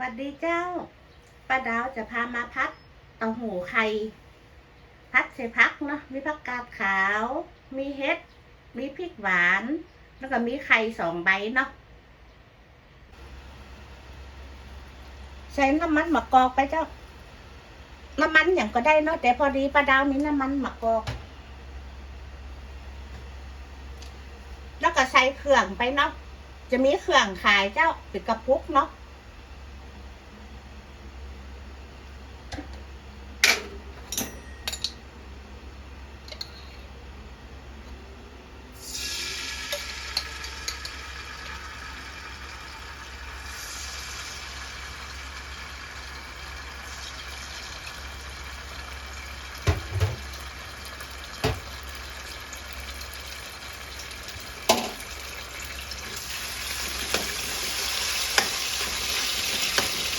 สวัสดีเจ้าป้าดาวจะพามาพัดเต้าหู้ไข่พัดใส่พักเนาะมีผักกาดขาว มีเห็ด มีพริกหวาน แล้วก็มีไข่สองใบเนาะใส่น้ำมันมะกอกไปเจ้า น้ำมันอย่างก็ได้เนาะแต่พอดีป้าดาวมีน้ำมันมะกอก แล้วก็ใส่เครื่องไปเนาะจะมีเครื่องขายเจ้าเป็นกระปุกเนาะ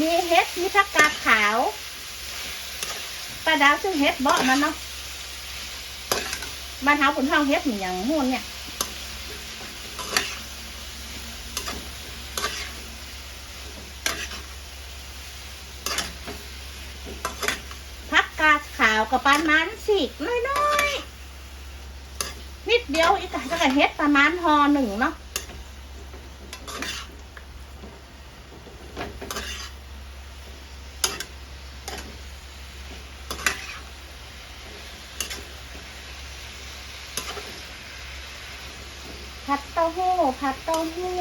มีเห็ดมีผักกาดขาวปลาดาวซึ่งเห็ดเบาะนั่นเนาะบ้านเฮาผลท้องเห็ดมีอย่างมูนเนี่ยผักกาดขาวกับปานมันสิกน้อยๆนิดเดียวอีกแล้วก็เห็ดประมาณหอหนึ่งเนาะ ผัดเต้าหู้ ผัดเต้าหู้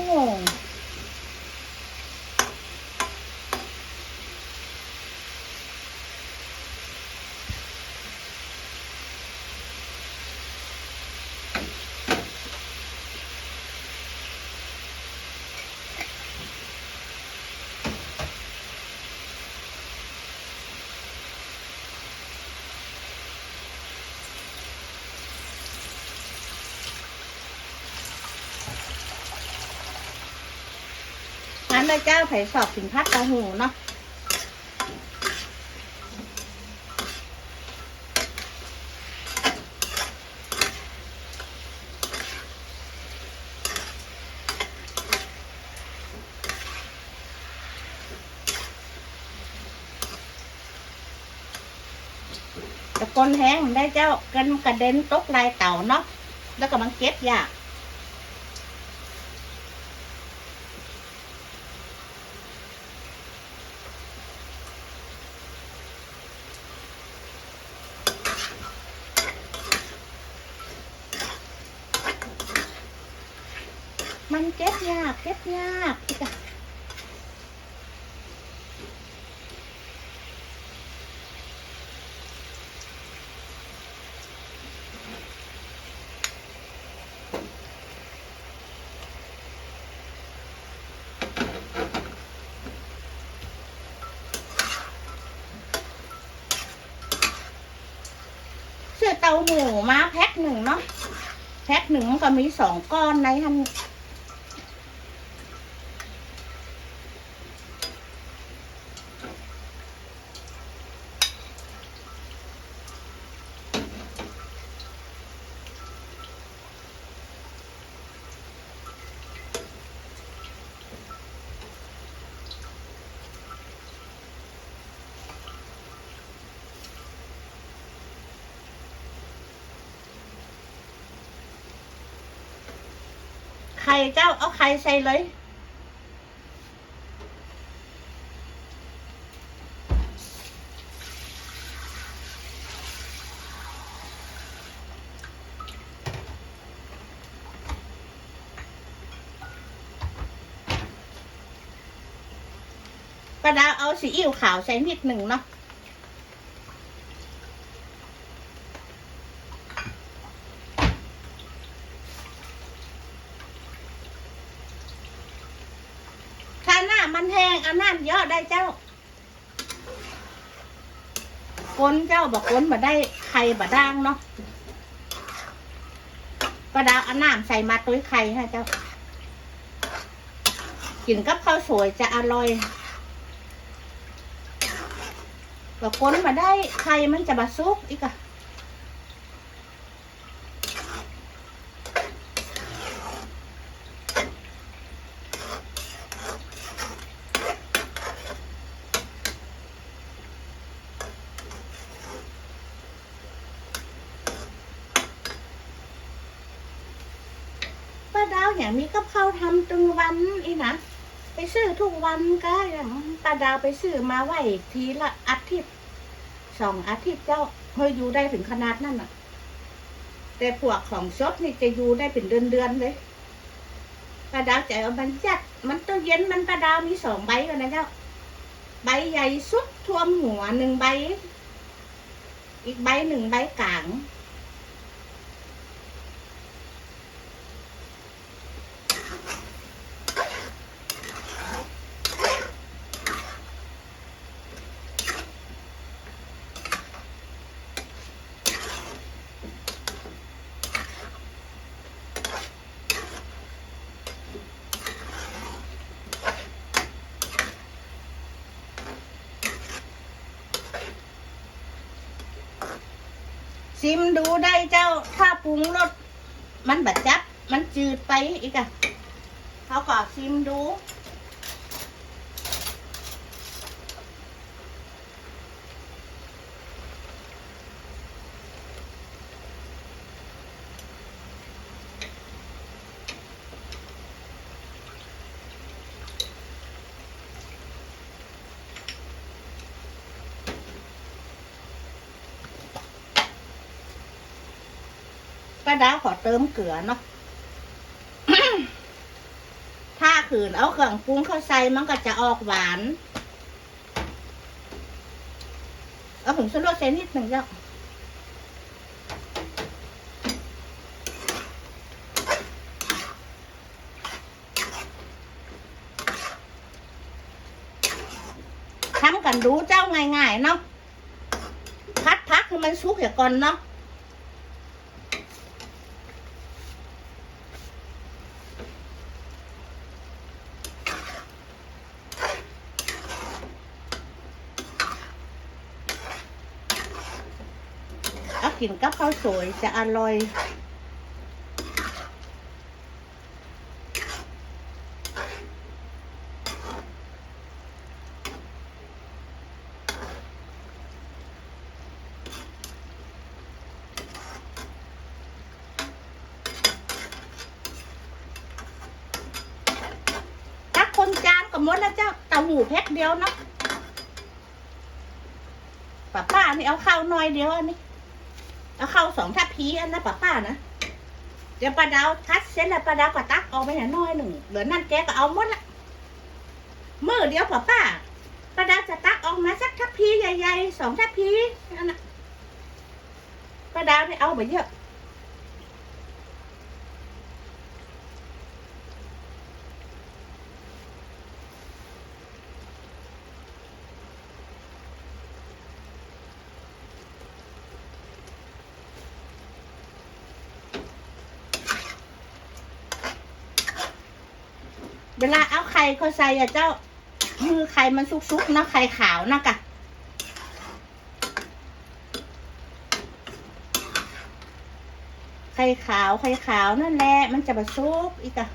งั้นเลยเจ้าไผ่สอบสินพัดตาหูเนาะตะกอนแห้งได้เจ้ากันกระเด็นตกลายเต่าเนาะแล้วก็มันเก็บยาก มันเก็บยากเก็บยากอีกอะเสื้อเตาหมูมาแพ็คหนึ่งเนาะแพ็คหนึ่งมันก็มีสองก้อนในทัน ไข่เจ้าเอาไข่ใส่เลยประดาเอาสีอิ๊วขาวใส่นิดหนึ่งเนาะ ถ้าหน้า มันแห้งอาน้ำเยอะได้เจ้าก้นเจ้าบอกก้นมาได้ไข่บะด่างเนาะปลาดาวอาน้ำใส่มาตุ้ยไข่ฮะเจ้า กินกับข้าวสวยจะอร่อยก็ก้นมาได้ไข่มันจะบะซุกอีกอะ อย่างมีกับข้าวทำตึงวันอีนะไปซื้อทุกวันก็อย่างป้าดาวไปซื้อมาไหวทีละอาทิตย์สองอาทิตย์เจ้าเมื่ออยู่ได้ถึงขนาดนั้นอะ แต่พวกของชดนี่จะอยู่ได้เป็นเดือนเดือนๆเลยป้าดาวใจเอามันยัด มันตู้เย็นมันป้าดาวมีสองใบกันนะเจ้า ใบใหญ่สุดท่วมหัวหนึ่งใบ อีกใบหนึ่งใบกลาง ซิมดูได้เจ้า ถ้าปรุงรสมันบัดจับ มันจืดไปอีกอะเขาก็ซิมดู ป้าดาขอเติมเกลือเนาะถ้าขืนเอาเครื่องปรุงเข้าใส่มันก็จะออกหวาน เอาผงชูรสใส่นิดหนึ่งเจ้าทำกันดูเจ้าง่ายๆเนาะพัดพักให้มันสุกเดี๋ยวก่อนเนาะ กินกับข้าวสวยจะอร่อยถ้าคนจานก็หมดแล้วเจ้าเต้าหูแพ็คเดียวเนาะป้าป้านี่เอาข้าวน้อยเดียวอันนี้ เอาเข้าสองทัพพีอันนะป้าป้านะเดี๋ยวป้าดาวทัดเสร็จแล้วป้าดาวก็ตักเอาไปหน่อยน้อยหนึ่งเหลือนั่นแกก็เอาหมดละมือเดียวป้าป้าป้าดาวจะตักออกมาสักทัพพีใหญ่ๆสองทัพพีอันน่ะป้าดาวไม่เอาไปเยอะ เวลาเอาไข่เขาใส่อะเจ้า มือไข่มันซุกๆนะไข่ขาวนะกะไข่ขาวไข่ขาวนั่นแหละมันจะมาซุกอีกอะ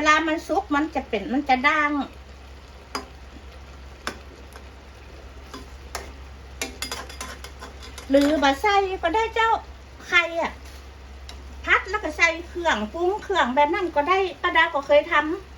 วลามันซุกมันจะเป็นมันจะด่างหรือบะไส้ก็ได้เจ้าไข่อะพัดแล้วก็ใส่เครื่องปรุงเครื่องแบบนั้นก็ได้ป้าดาก็เคยทำ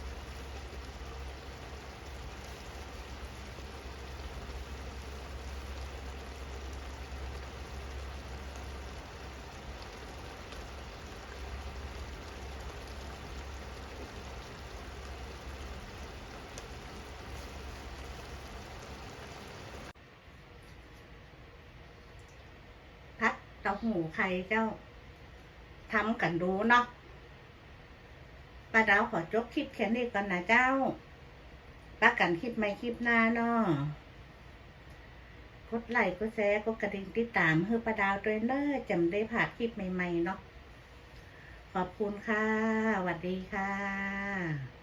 หูใครเจ้าทำกันดูเนาะป้าดาวขอจบคลิปแค่นี้ก่อนนะเจ้าป้ากันคลิปไม่คลิปหน้าเนาะกดไลค์กดแชร์กดกระดิ่งติดตามเพื่อป้าดาวด้วยเนอะจำได้ผ่านคลิปใหม่ ๆ เนาะขอบคุณค่ะสวัสดีค่ะ